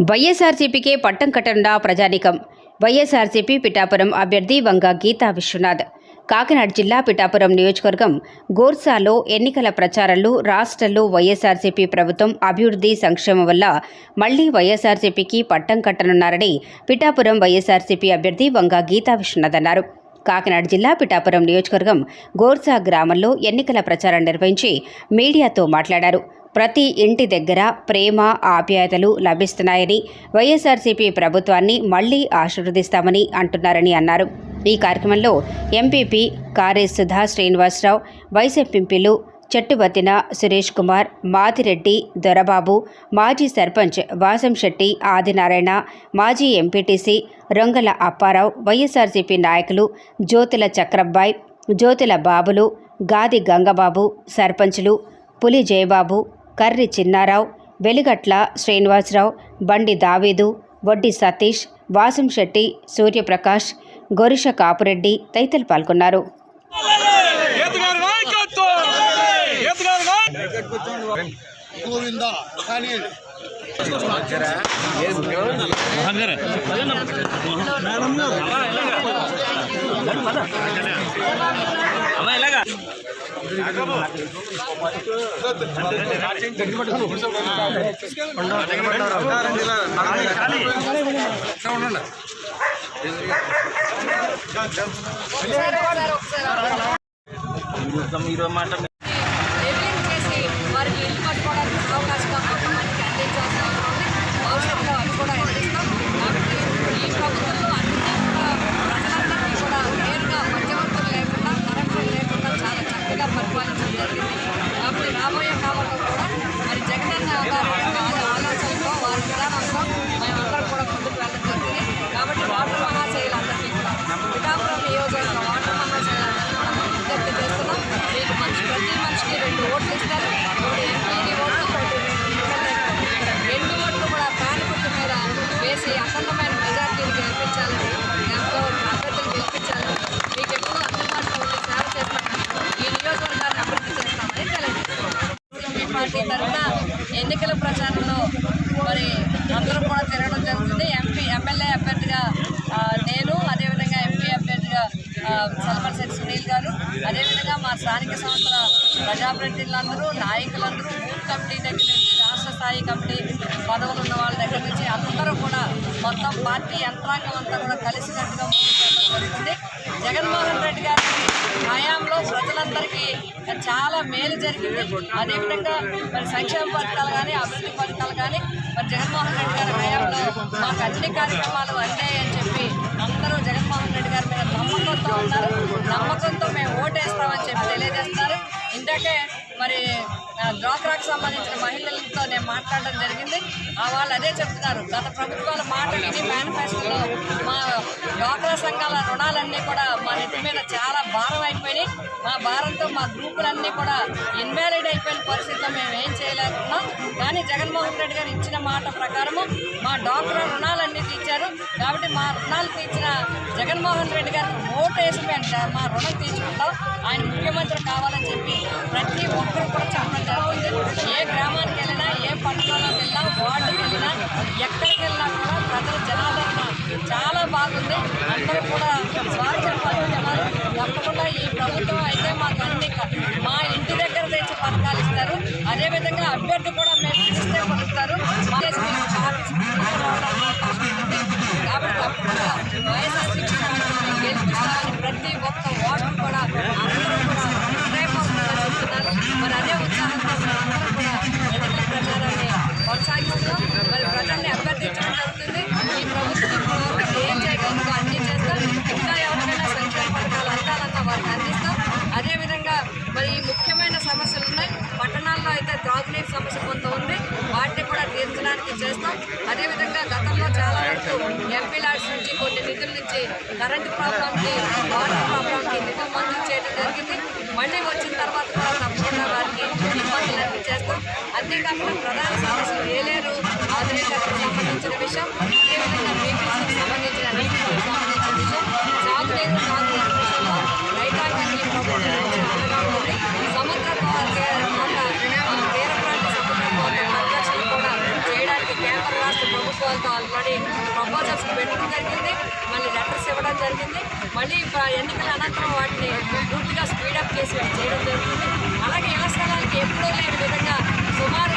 వైఎస్ఆర్సీపీకే పట్టం కట్టనున్న ప్రజానీకం? వైఎస్ఆర్సీపీ పిఠాపురం అభ్యర్థి వంగ గీతా విశ్వనాథ్. కాకినాడ జిల్లా పిఠాపురం నియోజకవర్గం గోర్సాలో ఎన్నికల ప్రచారంలో రాష్ట్రంలో వైఎస్ఆర్సీపీ ప్రభుత్వం అభివృద్ధి సంక్షేమం వల్ల మళ్ళీ వైఎస్ఆర్సీపీకి పట్టం కట్టనున్నారని పిఠాపురం వైఎస్ఆర్సీపీ అభ్యర్థి వంగ గీతా విశ్వనాథ్ అన్నారు. కాకినాడ జిల్లా పిఠాపురం నియోజకవర్గం గోర్సా గ్రామంలో ఎన్నికల ప్రచారం నిర్వహించి మీడియాతో మాట్లాడారు. ప్రతి ఇంటి దగ్గర ప్రేమ ఆప్యాయతలు లభిస్తున్నాయని వైఎస్ఆర్సీపీ ప్రభుత్వాన్ని మళ్ళీ ఆశీర్వదిస్తామని అంటున్నారని అన్నారు. ఈ కార్యక్రమంలో ఎంపీపీ కారే సుధా శ్రీనివాసరావు వైస్ ఎంపీలు చెట్టుబత్తిన సురేష్ కుమార్ మాదిరెడ్డి దొరబాబు మాజీ సర్పంచ్ వాసంశెట్టి ఆదినారాయణ మాజీ ఎంపీటీసీ రొంగల అప్పారావు వైఎస్ఆర్సీపీ నాయకులు జ్యోతుల చక్రబ్బాయ్ జ్యోతుల బాబులు గాది గంగబాబు సర్పంచులు పులి జయబాబు కర్రి చిన్నారావు వెలిగట్ల శ్రీనివాసరావు బండి దావీదు వడ్డి సతీష్ వాసంశెట్టి సూర్యప్రకాష్ గొరిష కాపురెడ్డి తదితరులు పాల్గొన్నారు. మీరు నాయకత్వం ఎన్నికల ప్రచారంలో మరి అందరూ కూడా తిరగడం జరుగుతుంది. ఎంపీ ఎమ్మెల్యే అభ్యర్థిగా నేను అదేవిధంగా ఎంపీ అభ్యర్థిగా సునీల్ గారు. అదేవిధంగా మా స్థానిక సంస్థల ప్రజాప్రతినిధులందరూ నాయకులందరూ బూత్ కమిటీ దగ్గర నుంచి రాష్ట్ర స్థాయి కమిటీ పదవులు ఉన్న వాళ్ళ దగ్గర నుంచి అందరూ కూడా మొత్తం పార్టీ యంత్రాంగం అంతా కూడా కలిసినట్టుగా ముందుకు జరుగుతుంది జగన్మోహన్ రెడ్డి గారి హయాంలో ప్రజలందరికీ చాలా మేలు జరిగింది. అదేవిధంగా మరి సంక్షేమ పథకాలు కానీ అభివృద్ధి పథకాలు కానీ మరి జగన్మోహన్ రెడ్డి గారి హయాంలో మాకు అన్ని కార్యక్రమాలు అని చెప్పి అందరూ జగన్మోహన్ రెడ్డి గారి మీద నమ్మకంతో ఉన్నారు. నమ్మకంతో మేము ఓటేస్తామని చెప్పి తెలియజేస్తున్నారు. ఇందాకే మరి ఆ, డ్వాక్రాకు సంబంధించిన మహిళలతో నేను మాట్లాడడం జరిగింది. ఆ వాళ్ళు అదే చెప్తున్నారు. గత ప్రభుత్వాల మాట విని మేనిఫెస్టోలో డ్వాక్రా సంఘాల రుణాలన్నీ కూడా మా నెత్తి మీద చాలా భారం అయిపోయినాయి. మా భారంతో మా గ్రూపులన్నీ కూడా ఇన్వాలిడ్ అయిపోయిన పరిస్థితిలో మేము ఏం చేయలేకున్నాం. కానీ జగన్మోహన్ రెడ్డి గారు ఇచ్చిన మాట ప్రకారము మా డ్వాక్రా రుణాలన్నీ తీర్చారు. కాబట్టి మా రుణాలు తీర్చిన జగన్మోహన్ రెడ్డి గారు ఓటు వేసి మేము మా రుణం తీర్చుకుంటాం. ఆయన ముఖ్యమంత్రి కావాలని చెప్పి ప్రతి ఒక్కరు కూడా చెప్పడం జరుగుతుంది. ఏ గ్రామానికి వెళ్ళినా ఏ పట్టణంలోకి వెళ్ళినా వార్డుకి వెళ్ళినా ఎక్కడికి వెళ్ళినా కూడా అందరూ కూడా స్వార్థం పడుతున్నారు తప్పకుండా ఈ ప్రభుత్వం అయితే మాకు అన్ని మా ఇంటి దగ్గర తెచ్చి పథకాలు ఇస్తారు. అదేవిధంగా అభ్యర్థి కూడా మేము ఇస్తే పలుకుతారు నుంచి కరెంటు ప్రాబ్లంకి వాటర్ ప్రాబ్లంకి నిధులు మంజూరు చేయడం జరిగింది. మళ్ళీ వచ్చిన తర్వాత కూడా తప్పకుండా వారికి ఇబ్బందులన్నీ చేస్తాం అంతేకాకుండా ప్రధాన సమస్యలు ఏలేరు ఆధునిక సంబంధించిన విషయం అదేవిధంగా బీపీసీకి సంబంధించిన నీటికి సంబంధించిన విషయం సాగునీరు సాగునీరు విషయంలో రైతాంగానికి ప్రభుత్వం నుంచి తీర ప్రాంత పరిరక్షణ కూడా చేయడానికి కేంద్ర రాష్ట్ర ప్రభుత్వం ఆల్రెడీ ప్రపోజల్స్ పెట్టడం జరిగింది. చేయడం జరిగింది. మళ్ళీ ఎన్నికల అనంతరం వాటిని పూర్తిగా స్పీడప్ చేసి చేయడం జరుగుతుంది. అలాగే యువ స్థలానికి ఎప్పుడూ లేని విధంగా సుమారు